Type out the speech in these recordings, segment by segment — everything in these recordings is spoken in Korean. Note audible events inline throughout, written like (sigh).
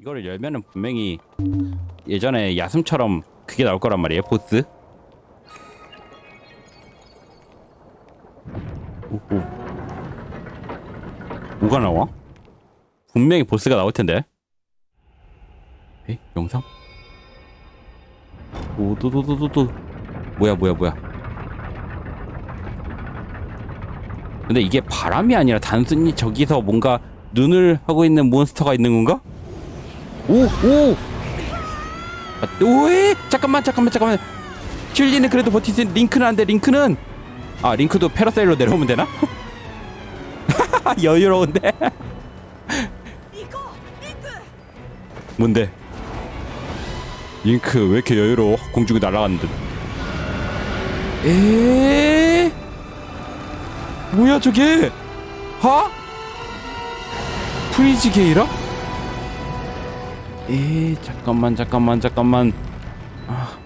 이거를 열면은 분명히 예전에 야숨처럼 그게 나올 거란 말이에요 보스 오, 오. 뭐가 나와? 분명히 보스가 나올 텐데 에? 영상? 오도도도도도 뭐야 뭐야 뭐야 근데 이게 바람이 아니라 단순히 저기서 뭔가 눈을 하고 있는 몬스터가 있는 건가? 오오 오에 아, 잠깐만 잠깐만 잠깐만 칠리는 그래도 버티지 링크는 안돼 링크는 아 링크도 패러셀로 내려오면 되나? (laughs) 여유로운데 (laughs) 뭔데? 링크 왜 이렇게 여유로워? 공중에 날아가는 듯 에이? 뭐야 저게? 하? 프리즈 게이라? えー、잠깐만 잠깐만 잠깐만. 아.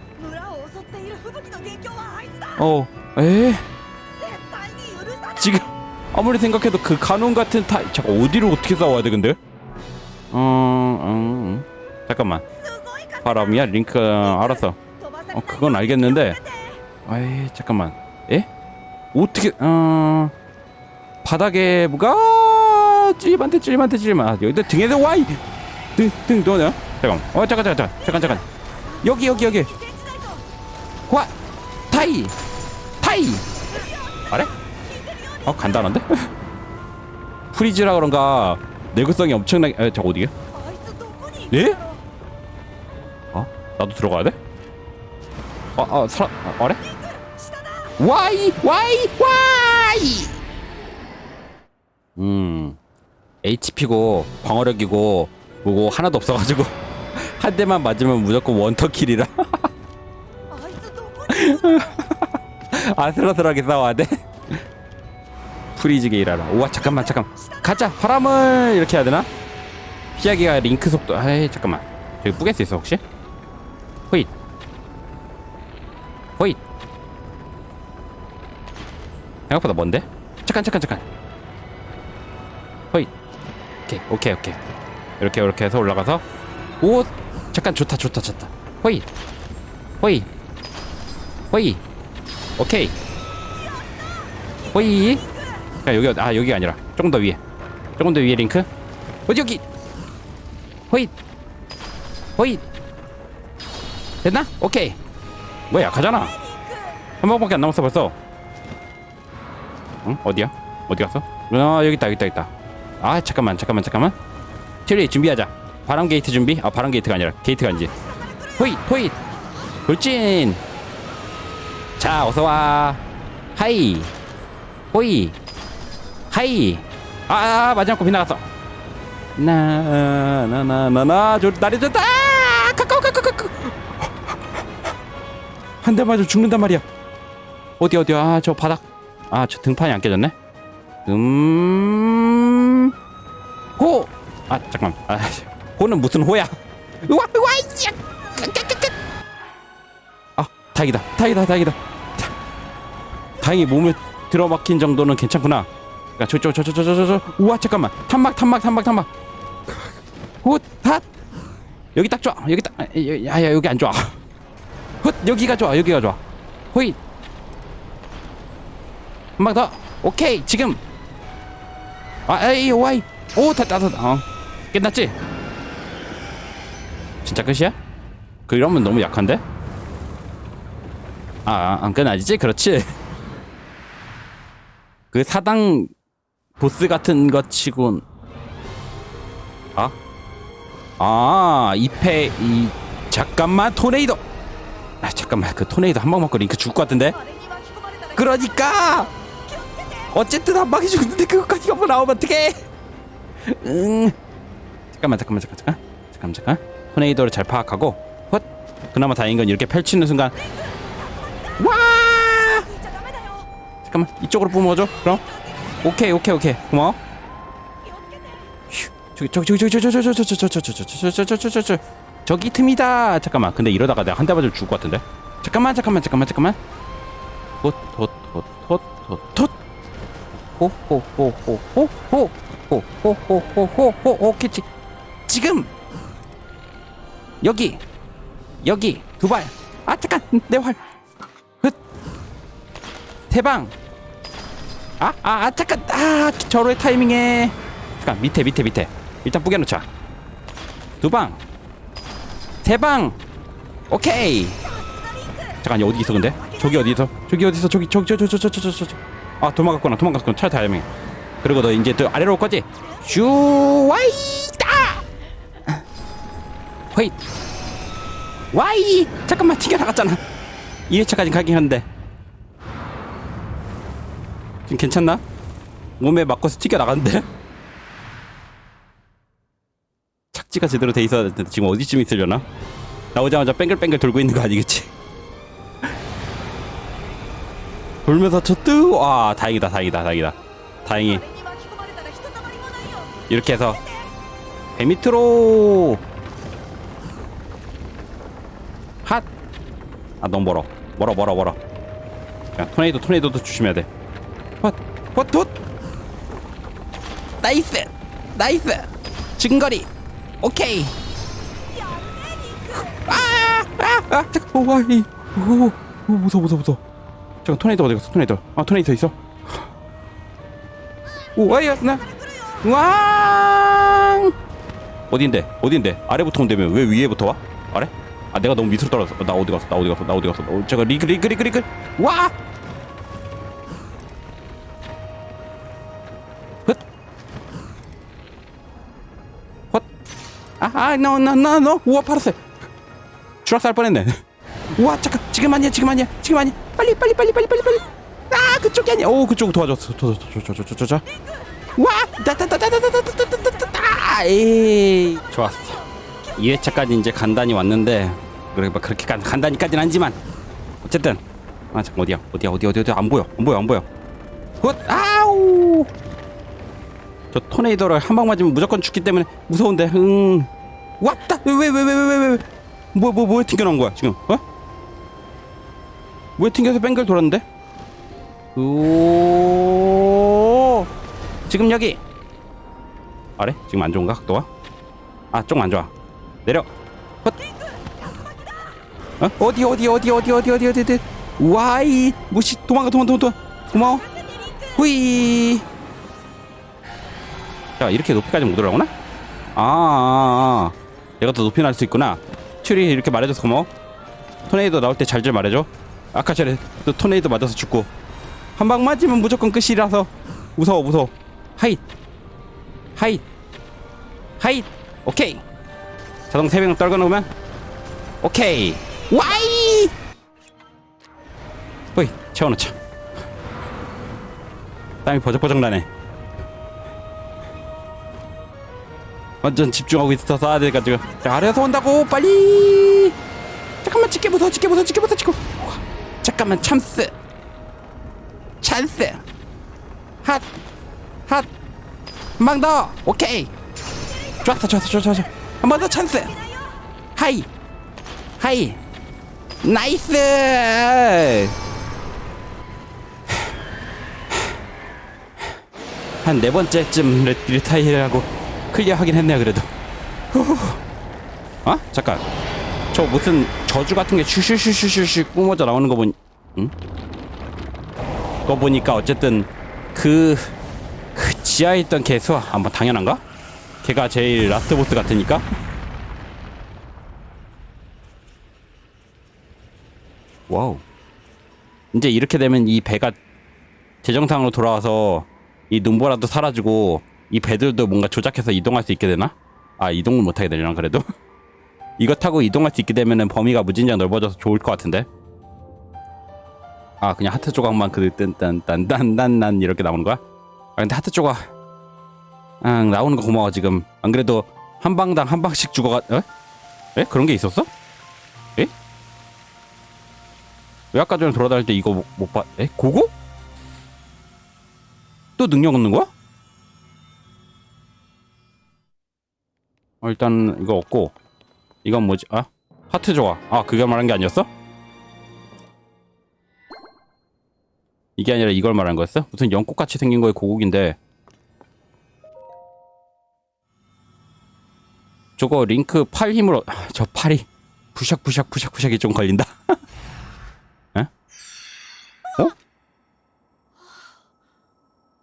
어, 에? 지금 아무리 생각해도 그 가논 같은 타 잠깐 어디로 어떻게 싸워야 돼 근데? 어, 어, 어. 잠깐만. 바람이야? 링크 어, 알았어. 어 그건 알겠는데. 아이 잠깐만. 에? 어떻게 어. 바닥에 뭐가? 찔만테 찔만테 찔만 아, 여기다 등에서 와이! 등등 너냐? 어, 잠깐. 어 잠깐 잠깐 잠깐 잠깐. 여기 여기 여기. 와 타이 타이. 아래? 어 간단한데? (laughs) 프리즈라 그런가 내구성이 엄청나게. 에, 저거 어디게? 네? 어? 나도 들어가야 돼? 어, 어어 사람, 아, 어, 아래? 와이, 와이, 와이! 음, HP고, 방어력이고, 뭐고 하나도 없어가지고 (laughs) 한 대만 맞으면 무조건 원터킬이라. (laughs) 아슬아슬하게 싸워야 돼. 프리즈게 일하라 우와 잠깐만 잠깐 가자 바람을! 이렇게 해야 되나? 피하기가 링크 속도. 아이 잠깐만. 저기 뿌갤 수 있어 혹시? 호잇. 호잇. 생각보다 먼데? 잠깐 잠깐 잠깐. 호잇. 오케이 오케이 오케이. 이렇게, 이렇게 해서 올라가서. 오, 잠깐, 좋다, 좋다, 좋다. 호잇. 호잇. 호잇. 오케이. 호이. 야 여기 아 여기가 아니라 조금 더 위에. 조금 더 위에 링크. 어디 여기. 호이. 호이. 됐나? 오케이. 뭐야 약하잖아. 한 번밖에 안 남았어 벌써. 응? 어디야? 어디 갔어? 아 여기 있다 여기 있다 여기 있다. 아 잠깐만 잠깐만 잠깐만. 트리 준비하자. 바람 게이트 준비? 아 바람 게이트가 아니라 게이트가 아니지. 호이 호이. 돌진. 자 어서 와. 하이. 호이 하이. 아, 아 마지막 거 빗나갔어. 나나나나나 저 됐다. 아, 가까워 가까워 가까워 한대 맞아 죽는단 말이야. 어디 어디? 아저 바닥. 아 저 등판이 안 깨졌네. 음호 아 잠깐 아 호는 무슨 호야? 우와 우와 이야 아 다행이다. 다행이다 다행이다. 다- 다행히 몸에 들어막힌 정도는 괜찮구나. 야 저쪽 저저저저저 우와 잠깐만. 탄막 탄막 탄막 탄막. 훗핫. 여기 딱 좋아. 여기 딱 야야 여기 안 좋아. 훗 여기가 좋아 여기가 좋아. 호잇. 한방 더. 오케이 지금. 아 에이 와이. 오다다다. 어 끝났지? 진짜 끝이야? 그 이러면 너무 약한데? 아, 아 안 끝나지? 그렇지? (laughs) 그 사당 보스 같은 것 치곤 아? 아, 이패 이 잠깐만 토네이도. 아, 잠깐만. 그 토네이도 한 방 맞고 링크 죽을 것 같은데. 그러니까 어쨌든 한 방에 죽는데 그것까지가 뭐 나오면 어떡해? (laughs) 응. 잠깐만 잠깐만 잠깐 잠깐 잠깐 잠깐 토네이도를 잘 파악하고 헛 그나마 다행인 건 이렇게 펼치는 순간 와 잠깐만 이쪽으로 뿜어줘 그럼 오케이 오케이 오케이 고마워 휴 저기 저기 저기 저기 저기 저기 저기 저기 저기 저기 저기 저기 저기 저기 틈이다 잠깐만 근데 이러다가 내가 한 대 맞으면 죽을 것 같은데 잠깐만 잠깐만 잠깐만 잠깐만 톳톳톳톳톳톳 호호호호호호호호호호호호호 캐치 지- 지금 여기 여기 두발 아 잠깐 내활. 대방. 아, 아, 아 잠깐 아 저로의 타이밍에. 잠깐 밑에 밑에 밑에. 일단 뿌겨놓자. 두방. 대방. 오케이. 잠깐 어디 있어 근데? 저기 어디 있어? 저기 어디 있어? 저기 저기 저기 저기 저기 저기 저기. 아 도망갔구나 도망갔구나. 차 타이밍 그리고 너 이제 또 아래로 올 거지. 슈와이 홱 와이 잠깐만 튀겨나갔잖아 2회차까지 가긴 했는데 지금 괜찮나? 몸에 맞고서 튀겨나갔는데? (laughs) 착지가 제대로 돼 있어야 되는데 지금 어디쯤 있으려나? 나오자마자 뺑글뺑글 돌고 있는 거 아니겠지? (laughs) 돌면서 쳐뜨 아 다행이다 다행이다 다행이다 다행히 이렇게 해서 배 밑으로! 아 너무 멀어 멀어 멀어 멀어 야 토네이도 토네이도도 조심해야 돼 헛! 헛! 헛! 나이스! 나이스! 증거리! 오케이! 아! 아! 아! 잠깐 오, 와, 이, 오, 오, 무서워 무서워 무서워 잠깐 토네이도 어디 갔어 토네이도 아 토네이도 있어 오 와이야 나왕 어딘데 어딘데 아래부터 온다며 왜 위에부터 와 아 내가 너무 밑으로 떨어졌어 나 어디 갔어 나 어디 갔어 나 어디 갔어 어, 제가 리그 리그 리그 리그 와 헛헛아아너너너너 우와 팔았어 추락살 뻔했네 우와 잠깐 지금 아니야 지금 아니야 지금 아니야 빨리 빨리 빨리 빨리 빨리 빨리 아 그쪽이 아니야 오 그쪽 도와줬어 도와줬어 저저저저저 와! 따따따따따따따따따! 에이 좋았어 2회차까지 이제 간단히 왔는데 그래 뭐 그렇게 간, 간단히까지는 아니지만 어쨌든 아 잠깐 어디야? 어디야? 어디 어디 어디? 안 보여. 안 보여 안 보여. 굿! 아우! 저 토네이도를 한 방 맞으면 무조건 죽기 때문에 무서운데 응. 왔다! 왜 왜 왜 왜 왜왜뭐뭐 뭐, 뭐에 튕겨나온 거야 지금? 어? 뭐에 튕겨서 뱅글 돌았는데? 오. 지금 여기. 아래? 지금 안 좋은가? 각도가? 아좀 안 좋아 내려. 헛 어? 어디 어디 어디 어디 어디 어디 어디 어디? 와이. 무시 도망가 도망가 도망가 고마워. 후이. 자 이렇게 높이까지 못 올라오나? 아, 아, 아. 내가 더 높이 날 수 있구나. 츄리 이렇게 말해줘서 고마워. 토네이도 나올 때 잘 좀 말해줘. 아까 전에 또 토네이도 맞아서 죽고. 한 방 맞으면 무조건 끝이라서. 무서워 무서워. 하잇. 하잇. 하잇. 오케이 자동 3명 떨궈 놓으면? 오케이. 와이! 호이 채워놓자. 땀이 버적버적 나네. 완전 집중하고 있어서 쏴야 돼가지고 자, 아래에서 온다고 빨리! 잠깐만 찍게 무서워 찍고 우와, 잠깐만 찬스. 찬스. 핫. 핫! 한방 더! 오케이! 좋았어, 좋았어, 좋았어, 좋았어. 한 번 더 찬스! 하이! 하이! 나이스! 한 네 번째쯤 리, 리타이어하고 클리어 하긴 했네요, 그래도. 어? 잠깐. 저 무슨 저주 같은 게 슈슈슈슈슈 뿜어져 나오는 거 보니, 응? 거 보니까 어쨌든 그, 그 지하에 있던 개수 아뭐 당연한가? 걔가 제일 라스트 보스 같으니까. 와우. 이제 이렇게 되면 이 배가 재정상으로 돌아와서 이 눈보라도 사라지고 이 배들도 뭔가 조작해서 이동할 수 있게 되나? 아 이동을 못하게 되려나 그래도? (laughs) 이거 타고 이동할 수 있게 되면은 범위가 무진장 넓어져서 좋을 것 같은데? 아 그냥 하트 조각만 그 딴딴딴딴딴딴 이렇게 나오는 거야? 아 근데 하트 조각 아 나오는 거 고마워 지금 안 그래도 한 방당 한 방씩 죽어가 에? 에? 그런 게 있었어? 에? 왜 아까 전에 돌아다닐 때 이거 못, 못 봤.. 에? 고고? 또 능력 얻는 거야? 어, 일단 이거 없고 이건 뭐지? 아 하트 조각 아 그게 말한 게 아니었어? 이게 아니라 이걸 말한 거였어? 무슨 연꽃같이 생긴 거에 고국인데 저거 링크 팔 힘으로 아, 저 팔이 부샥 부샥 부샥 부샥이 좀 걸린다. (laughs) 에? 어?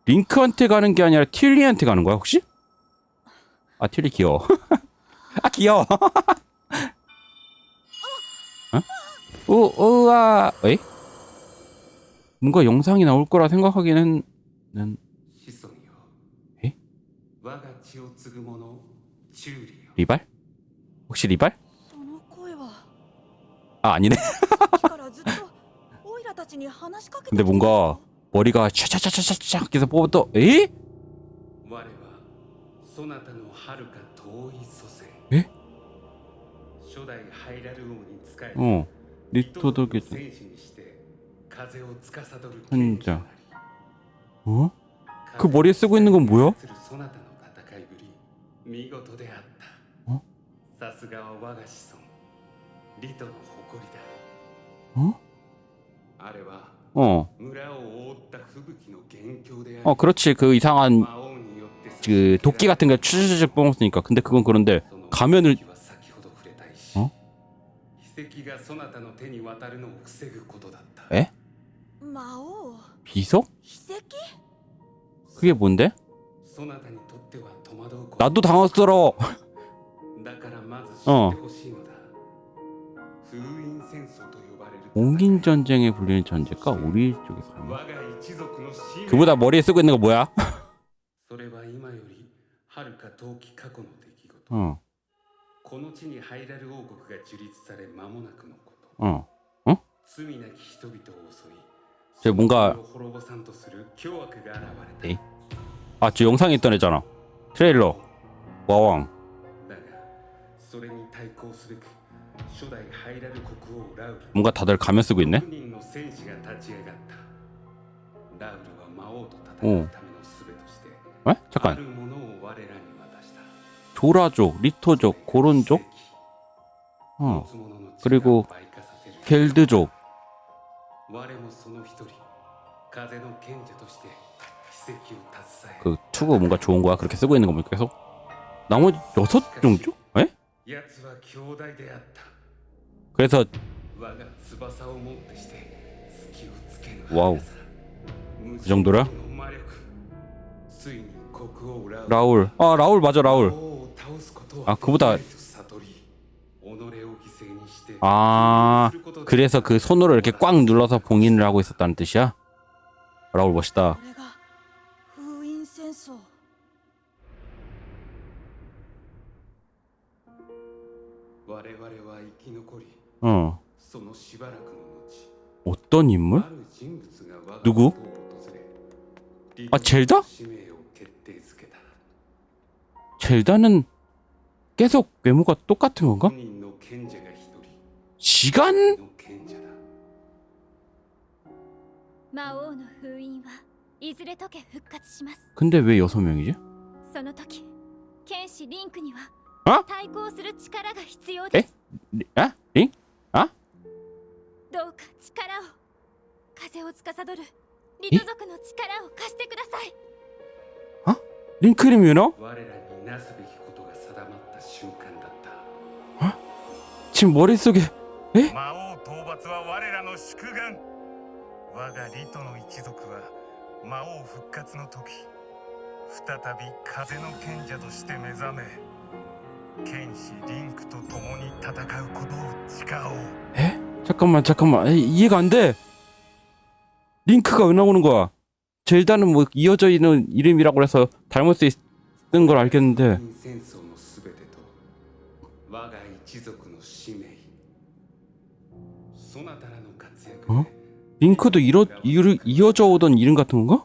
링크한테 가는 게 아니라 틸리한테 가는 거야 혹시? 아 틸리 귀여워. (laughs) 아 귀여워. (laughs) 어? 우 우와. 에이? 뭔가 영상이 나올 거라 생각하기는 는子 리발? 혹시 리발? 어, 아 아니네. (laughs) 근데 뭔가 머리가 차차차차차차 해서 뽑아도 에? 에? 어 리토도 계정 한자 어? 그 머리에 쓰고 있는 건 뭐야? さすがは我が子孫リトの誇りだ 어? あれは 어. 村を覆った吹雪の元凶であり 어 그렇지 그 이상한 魔王によって 그 도끼 같은 거 추르륵 뽑았으니까 근데 그건 그런데 가면을 先ほど触れた石어? 奇跡がそなたの手に渡るのを防ぐことだった 에? 魔王 비석? 秘跡 그게 뭔데? そなたにとっては戸惑うこと 나도 당황스러워 だ 어. 옹긴 전쟁에 불리는 전제가 우리 쪽에서 그보다 머리에 쓰고 있는 거 뭐야? (laughs) 어. 어. 어. 어? 제 뭔가 아, 저 영상에 있던 애잖아. 트레일러. 와왕. 뭔가 다들 가면 쓰고 있네. 오. 에? 잠깐. 조라족, 리토족, 고론족, 어. 그리고 겔드족. 그 투구 뭔가 좋은 거야? 그렇게 쓰고 있는 겁니까 계속 나머지 여섯 종족? 에? 奴は兄弟であった 그래서 我が翼をもってして隙をつけぬ 와우. 速さ 그 정도라? 無尽の魔力ついに国王ラウル 라울. 아, 라울 맞아, 라울. 王を倒すことを 아, 그보다 悟り己を犠牲にして 아, 그래서 그 손으로 이렇게 꽉 눌러서 봉인을 하고 있었다는 뜻이야? 라울 멋있다. 我々は生き残り 어. そのしばらくの後 어떤 인물? ある人物が我が 누구 元を訪れ 아, 젤다? 使命を決定づけた 젤다는 계속 외모가 똑같은 건가? 5人の賢者が一人 시간? の賢者だ魔王の封印はいずれ解け復活します 근데 왜 여섯 명이지? その時剣士リンクには あ？対抗する力が必要です。え？あリンあ？どうか力を風を司るリト族の力を貸してください。あ？リンクリミューの？我らになすべきことが定まった瞬間だった。あ？ちんぼりすげ。え？魔王討伐は我らの祝願。我がリトの一族は魔王復活の時再び風の賢者として目覚め剣士リンクと共に戦うことを誓おう 에? 잠깐만 잠깐만 에이, 이해가 안 돼. 링크가 왜 나오는 거야? 젤다는 뭐 이어져 있는 이름이라고 해서 닮을 수 있는 걸 알겠는데 封印戦争のすべてと我が一族の使命そなたらの活躍で 어? 링크도 이어, 이어, 이어져 오던 이름 같은 건가?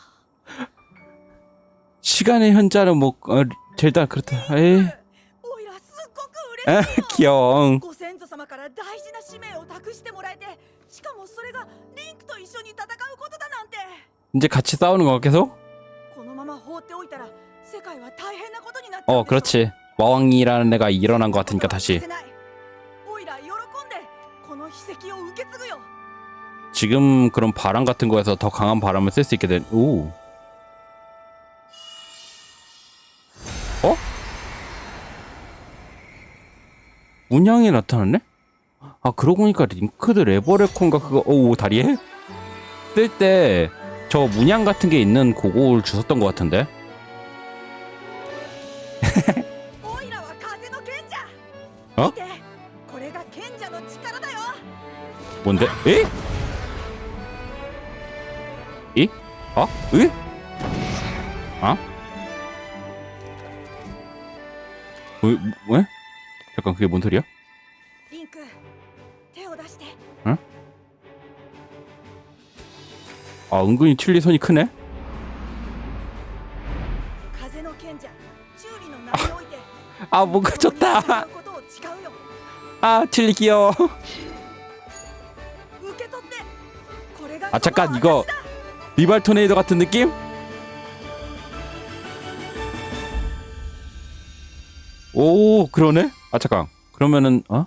시간의 현자는 뭐 어, 일단 그렇다. 에이, おいらすっごく嬉しい 아, 귀여워. ご先祖様から大事な使命を託してもらえてしかもそれがリンクと一緒に戦うことだなんて 이제 같이 싸우는 거 계속? このまま放っておいたら世界は大変なことになっちゃ 어, うでしょ 그렇지. 마왕이라는 애가 일어난 것 같으니까 さ 다시. せないおいら喜んでこの秘跡を受け継ぐよ 지금 그런 바람 같은 거에서 더 강한 바람을 쓸 수 있게 된. 오. 문양이 나타났네? 아 그러고 보니까 링크드 레버레콘가 그거 어, 오 다리에? 뜰 때 저 문양 같은 게 있는 고걸 주셨던 것 같은데 (laughs) 어? 뭔데? 에? 이? 어? 으? 어? 왜? 왜? 그게 뭔 소리야? 응? 아 은근히 칠리 손이 크네. 아, 아 뭔가 좋다. 아 칠리 귀여워. 아 잠깐 이거 리발 토네이도 같은 느낌? 오 그러네. 아 잠깐 그러면은 어?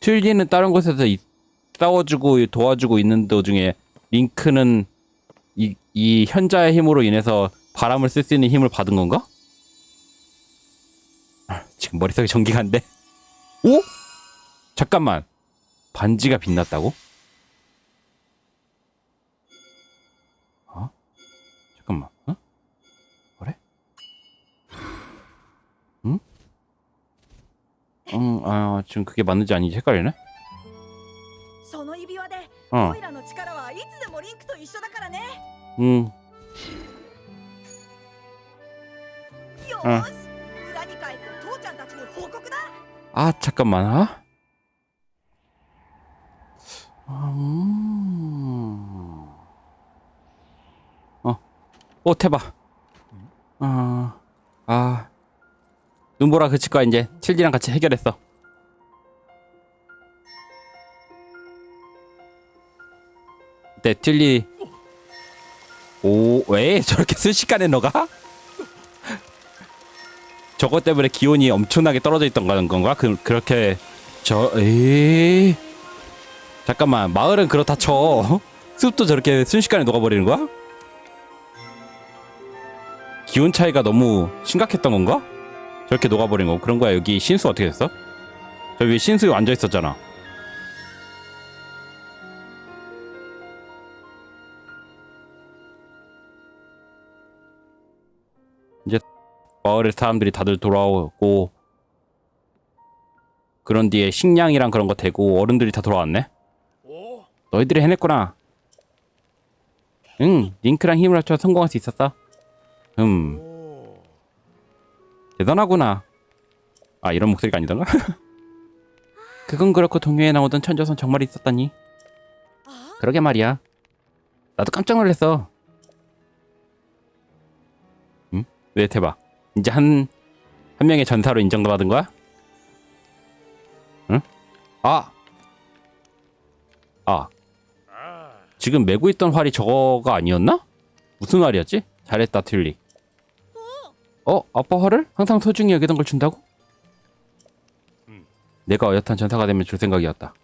틸리는 다른 곳에서 이, 싸워주고 도와주고 있는 도중에 링크는 이, 이 현자의 힘으로 인해서 바람을 쓸 수 있는 힘을 받은 건가? 아, 지금 머릿속에 전기가 안 돼. 오? 잠깐만 반지가 빛났다고? 응, 아, 지금 그게 맞는지 아닌지 헷갈리네? その指輪で 어, オイラの力はいつでもリンクと一緒だからね 응. ようんーし裏に帰って父ちゃんたちに報告だ 아, 잠깐만, 아? 음. 어, 오, 대박. 아, 아. 눈보라 그칠 거야, 이제. 칠디랑 같이 해결했어. 네, 틸리. 오, 왜 저렇게 순식간에 너가? (laughs) 저것 때문에 기온이 엄청나게 떨어져 있던 건가? 그, 그렇게 저 에이 잠깐만 마을은 그렇다 쳐 숲도 저렇게 순식간에 녹아버리는 거야? 기온 차이가 너무 심각했던 건가? 저렇게 녹아버린 거 그런 거야 여기 신수 어떻게 됐어? 저 위에 신수 앉아 있었잖아 이제 마을의 사람들이 다들 돌아오고 그런 뒤에 식량이랑 그런 거 되고 어른들이 다 돌아왔네. 너희들이 해냈구나. 응, 링크랑 힘을 합쳐 성공할 수 있었어. 음, 대단하구나. 아, 이런 목소리가 아니던가? (laughs) 그건 그렇고 동요에 나오던 천조선 정말 있었다니. あ 그러게 말이야. 나도 깜짝 놀랐어. 응? 왜 대박? 이제 한, 한 명의 전사로 인정받은 거야? 응? 아! 아, 지금 메고 있던 활이 저거가 아니었나? 무슨 활이었지? 잘했다, 틸리. 어? 아빠 활을? 항상 소중히 여기던 걸 준다고? 내가 어엿한 전사가 되면 줄 생각이었다.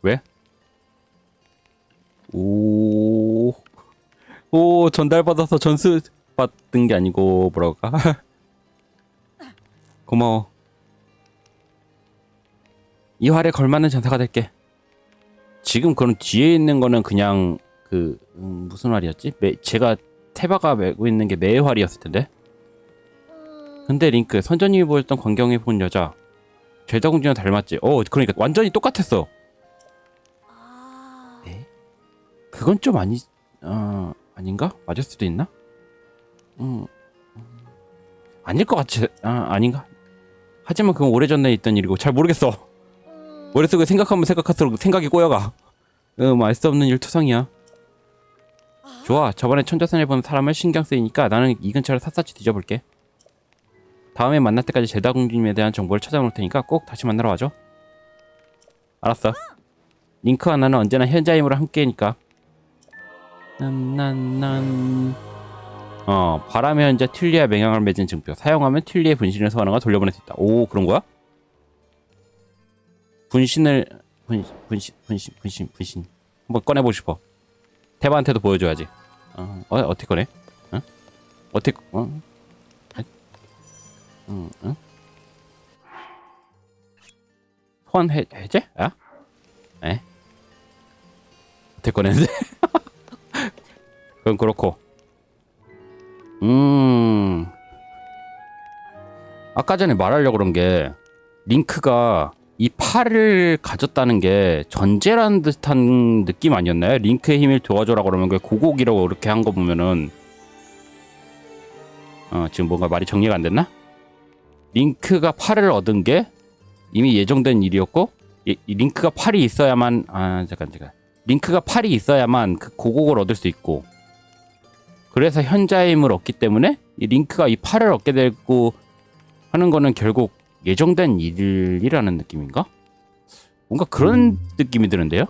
왜? 오, 오 전달받아서 전수 받은 게 아니고 할까? (laughs) 고마워. 이 활에 걸맞는 전사가 될게. 지금 그런 뒤에 있는 거는 그냥 그 음, 무슨 활이었지? 매, 제가 테바가 메고 있는 게 매의 활이었을 텐데. 음. 근데 링크 선전님이 보였던 광경에 본 여자 젤다 공주랑 닮았지. 어 그러니까 완전히 똑같았어. 네? 그건 좀 아니 어 아닌가? 맞을 수도 있나? 음, 음. 아닐 것 같지. 아 아닌가? 하지만 그건 오래전에 있던 일이고 잘 모르겠어. 음. 머릿속에 생각하면 생각할수록 생각이 꼬여가. 음 알 수 없는 일 투성이야. 좋아. 저번에 천자선에 본 사람을 신경 쓰이니까 나는 이 근처를 샅샅이 뒤져볼게. 다음에 만날 때까지 제다 공주님에 대한 정보를 찾아놓을 테니까 꼭 다시 만나러 와줘. 알았어. 링크와 나는 언제나 현자임으로 함께니까. 난난난. 어, 바람의 현자 틸리아 맹약을 맺은 증표. 사용하면 틸리의 분신을 소환하고 돌려보낼 수 있다. 오, 그런 거야? 분신을 분 분신 분신 분신 분신 한번 꺼내보고 싶어. 테바한테도 보여줘야지. 어, 어 어떻게 꺼내? 어? 어떻게 어? 응, 응? 소환 해 해제? 아? 에? 어떻게 꺼내는데? (laughs) 그건 그렇고. 음. 아까 전에 말하려고 그런 게 링크가 이 팔을 가졌다는 게 전제라는 듯한 느낌 아니었나요? 링크의 힘을 도와줘라 그러면 그 고곡이라고 이렇게 한 거 보면은 어 지금 뭔가 말이 정리가 안 됐나? 링크가 팔을 얻은 게 이미 예정된 일이었고 이, 이 링크가 팔이 있어야만 아 잠깐 잠깐 링크가 팔이 있어야만 그 고곡을 얻을 수 있고 그래서 현자의 힘을 얻기 때문에 이 링크가 이 팔을 얻게 되고 하는 거는 결국 예정된 일이라는 느낌인가? 뭔가 그런 느낌이 드는데요?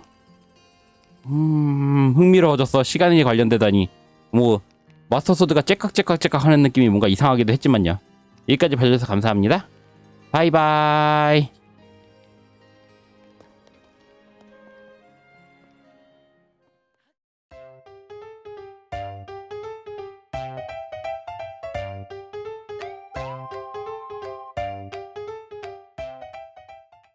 음, 흥미로워졌어. 시간이 관련되다니. 뭐, 마스터소드가 째깍째깍째깍 하는 느낌이 뭔가 이상하기도 했지만요. 여기까지 봐주셔서 감사합니다. 바이바이.